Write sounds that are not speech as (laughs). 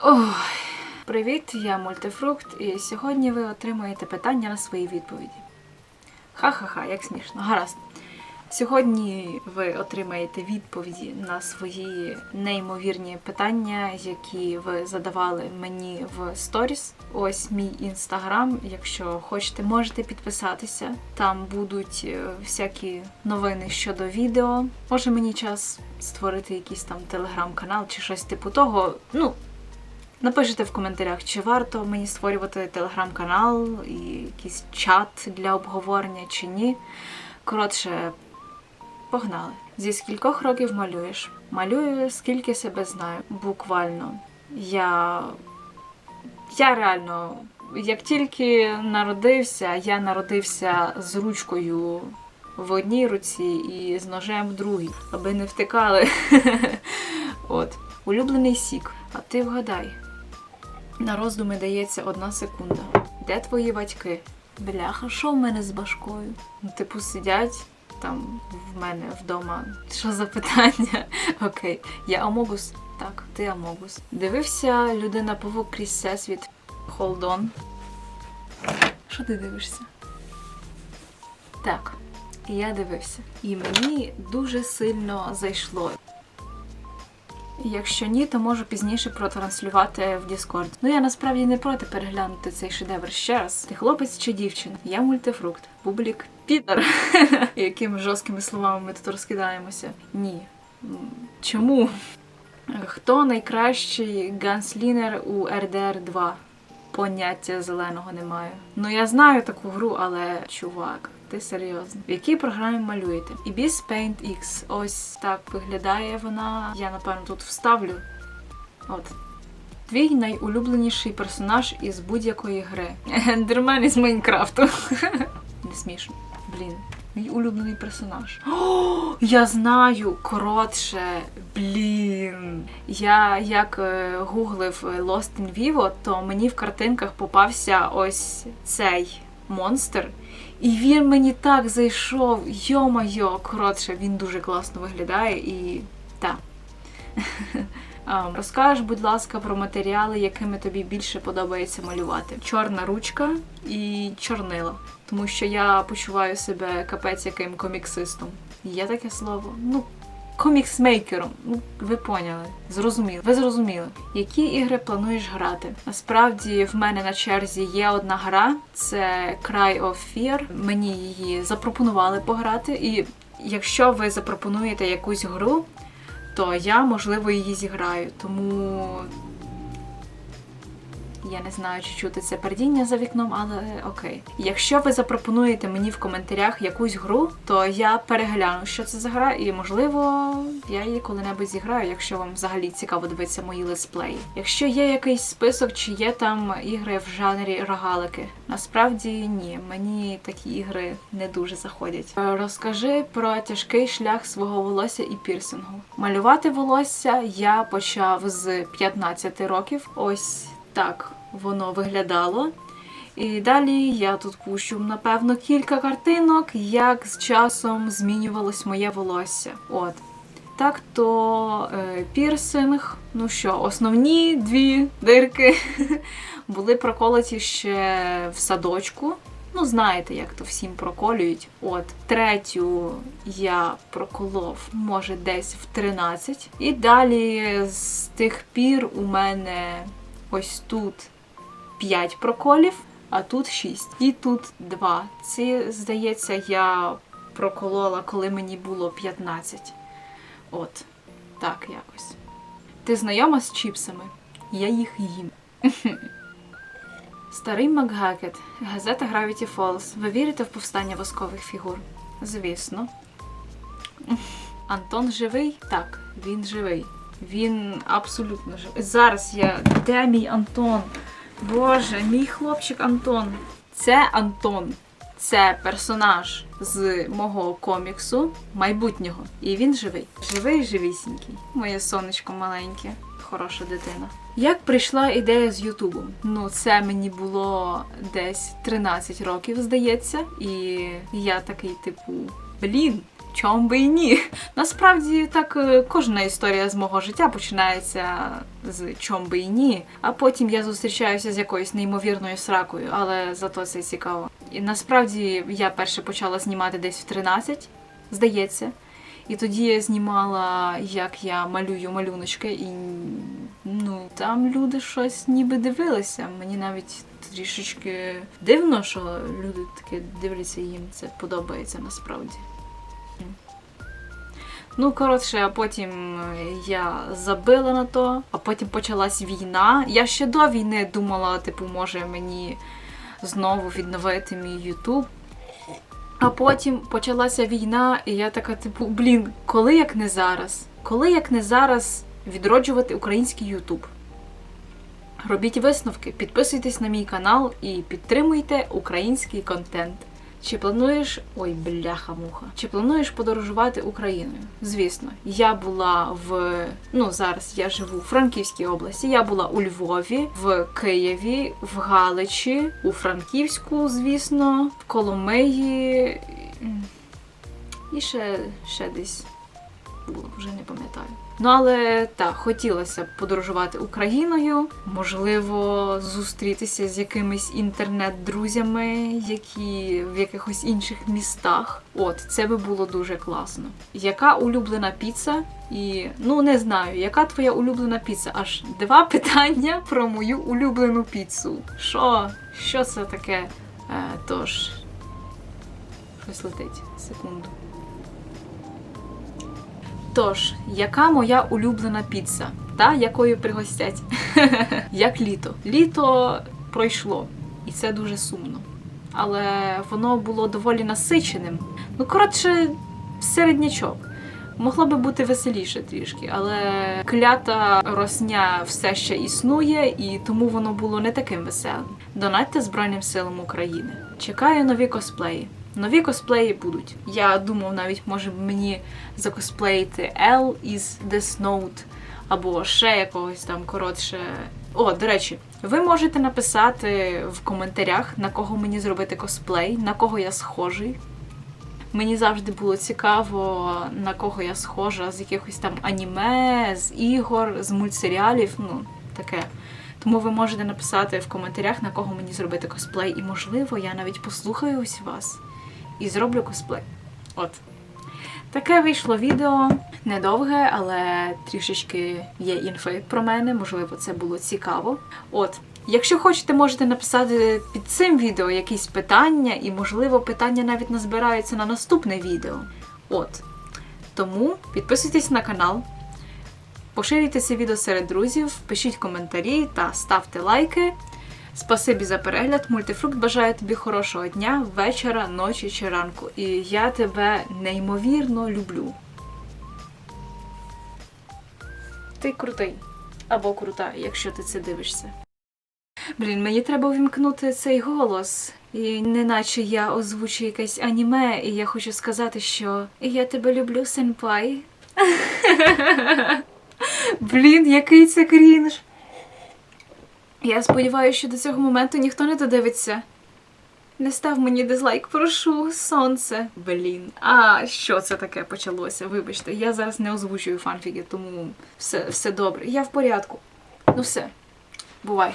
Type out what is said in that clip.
Ой, привіт, я мультифрукт, і сьогодні ви отримаєте питання на свої відповіді. Ха-ха-ха, як смішно, гаразд. Сьогодні ви отримаєте відповіді на свої неймовірні питання, які ви задавали мені в сторіс. Ось мій інстаграм. Якщо хочете, можете підписатися. Там будуть е, всякі новини щодо відео. Може мені час створити якийсь там телеграм-канал чи щось типу того. Ну, Напишіть в коментарях, чи варто мені створювати телеграм-канал і якийсь чат для обговорення чи ні. Коротше, погнали. Зі скількох років малюєш? Малюю, скільки себе знаю. Буквально. Я. Я реально. Як тільки народився, я народився з ручкою в одній руці і з ножем в другій, аби не втикали. (laughs) От. Улюблений сік. А ти вгадай. На роздуми дається одна секунда. Де твої батьки? Бляха, що в мене з башкою? Ну, типу, сидять там в мене вдома. Що за питання? (laughs) Окей, я Амогус. Так, ти Амогус. Дивився людина павук крізь всесвіт. Hold on. Що ти дивишся? Так, я дивився. І мені дуже сильно зайшло. Якщо ні, то можу пізніше протранслювати в Discord. Ну я насправді не проти переглянути цей шедевр ще раз. Ти хлопець чи дівчина? Я мультифрукт. Публік Пітер. (laughs) Якими жорсткими словами ми тут розкидаємося? Ні. Чому? Хто найкращий ганслінер у RDR 2? Поняття зеленого немає. Ну я знаю таку гру, але чувак, ти серйозно. В якій програмі малюєте? Ibis Paint X. Ось так виглядає вона. Я напевно тут вставлю. От. Твій найулюбленіший персонаж із будь-якої гри. (laughs) Ендермен із Майнкрафту. (laughs) Не смішно. Блін. Мій улюблений персонаж. О, (gasps) я знаю. Коротше, блін. Я як е, гуглив е, Lost in Vivo, то мені в картинках попався ось цей монстр. І він мені так зайшов. Йо-майо, коротше, він дуже класно виглядає і так. (laughs) Розкажеш, будь ласка, про матеріали, якими тобі більше подобається малювати. Чорна ручка і чорнила. Тому що я почуваю себе капець яким коміксистом. Є таке слово? Ну, коміксмейкером. Ну, ви поняли. Зрозуміли. Ви зрозуміли. Які ігри плануєш грати? Насправді в мене на черзі є одна гра, це Cry of Fear. Мені її запропонували пограти. І якщо ви запропонуєте якусь гру, то я, можливо, її зіграю. Тому я не знаю, чи чути це пердіння за вікном, але окей. Якщо ви запропонуєте мені в коментарях якусь гру, то я перегляну, що це за гра, і можливо я її коли-небудь зіграю, якщо вам взагалі цікаво дивитися мої летсплеї. Якщо є якийсь список, чи є там ігри в жанрі рогалики, насправді ні, мені такі ігри не дуже заходять. Е, Розкажи про тяжкий шлях свого волосся і пірсингу. Малювати волосся я почав з 15 років. Ось так воно виглядало. І далі я тут пущу, напевно, кілька картинок, як з часом змінювалось моє волосся. От. Так то е, пірсинг, ну що, основні дві дирки (laughs) були проколоті ще в садочку. Ну, знаєте, як то всім проколюють. От третю я проколов, може, десь в 13. І далі з тих пір у мене ось тут 5 проколів, а тут 6. І тут 2. Ці, здається, я проколола, коли мені було 15. От, так якось. Ти знайома з чіпсами? Я їх їм. (laughs) Старий Макгакет, газета Gravity Falls. Ви вірите в повстання воскових фігур? Звісно. (laughs) Антон живий? Так, він живий. Він абсолютно живий. Зараз я. Де мій Антон? Боже, мій хлопчик Антон. Це Антон. Це персонаж з мого коміксу майбутнього. І він живий. Живий, живісінький. Моє сонечко маленьке, хороша дитина. Як прийшла ідея з Ютубом? Ну, це мені було десь 13 років, здається. І я такий, типу, блін. Чом би і ні. Насправді так е, кожна історія з мого життя починається з чом би і ні. А потім я зустрічаюся з якоюсь неймовірною сракою, але зато це цікаво. І насправді я перше почала знімати десь в 13, здається. І тоді я знімала, як я малюю малюночки, і ну там люди щось ніби дивилися. Мені навіть трішечки дивно, що люди таке дивляться, їм це подобається насправді. Ну, коротше, а потім е, я забила на то, а потім почалась війна. Я ще до війни думала, типу, може мені знову відновити мій Ютуб. А потім почалася війна, і я така, типу, блін, коли як не зараз? Коли як не зараз відроджувати український Ютуб? Робіть висновки, підписуйтесь на мій канал і підтримуйте український контент. Чи плануєш. Ой, бляха-муха. Чи плануєш подорожувати Україною? Звісно, я була в. Ну, зараз я живу в Франківській області. Я була у Львові, в Києві, в Галичі, у Франківську, звісно, в Коломиї. І ще, ще десь було, вже не пам'ятаю. Ну, але так, хотілося б подорожувати Україною, можливо, зустрітися з якимись інтернет-друзями, які в якихось інших містах. От, це би було дуже класно. Яка улюблена піца? І ну не знаю, яка твоя улюблена піца? Аж два питання про мою улюблену піцу. Що? Що це таке? Е, тож, щось летить. Секунду. Тож, яка моя улюблена піца? Та якою пригостять? (laughs) Як літо. Літо пройшло, і це дуже сумно. Але воно було доволі насиченим. Ну, коротше, середнячок. Могло би бути веселіше трішки, але клята росня все ще існує, і тому воно було не таким веселим. Донатьте Збройним силам України. Чекаю нові косплеї. Нові косплеї будуть. Я думав, навіть може мені закосплеїти L із Death Note або ще якогось там коротше. О, до речі, ви можете написати в коментарях, на кого мені зробити косплей, на кого я схожий. Мені завжди було цікаво, на кого я схожа з якихось там аніме, з ігор, з мультсеріалів, ну таке. Тому ви можете написати в коментарях, на кого мені зробити косплей, і можливо, я навіть послухаю ось вас і зроблю косплей. От. Таке вийшло відео недовге, але трішечки є інфи про мене, можливо, це було цікаво. От. Якщо хочете, можете написати під цим відео якісь питання, і, можливо, питання навіть назбираються на наступне відео. От. Тому підписуйтесь на канал, поширюйте це відео серед друзів, пишіть коментарі та ставте лайки. Спасибі за перегляд. Мультифрукт бажаю тобі хорошого дня, вечора, ночі чи ранку. І я тебе неймовірно люблю. Ти крутий. Або крута, якщо ти це дивишся. Блін, мені треба увімкнути цей голос. І неначе я озвучу якесь аніме, і я хочу сказати, що я тебе люблю, сенпай. (laughs) Блін, який це крінж. Я сподіваюся, що до цього моменту ніхто не додивиться. Не став мені дизлайк, прошу, сонце. Блін. А що це таке почалося? Вибачте, я зараз не озвучую фанфіки, тому все, все добре. Я в порядку. Ну все, бувай.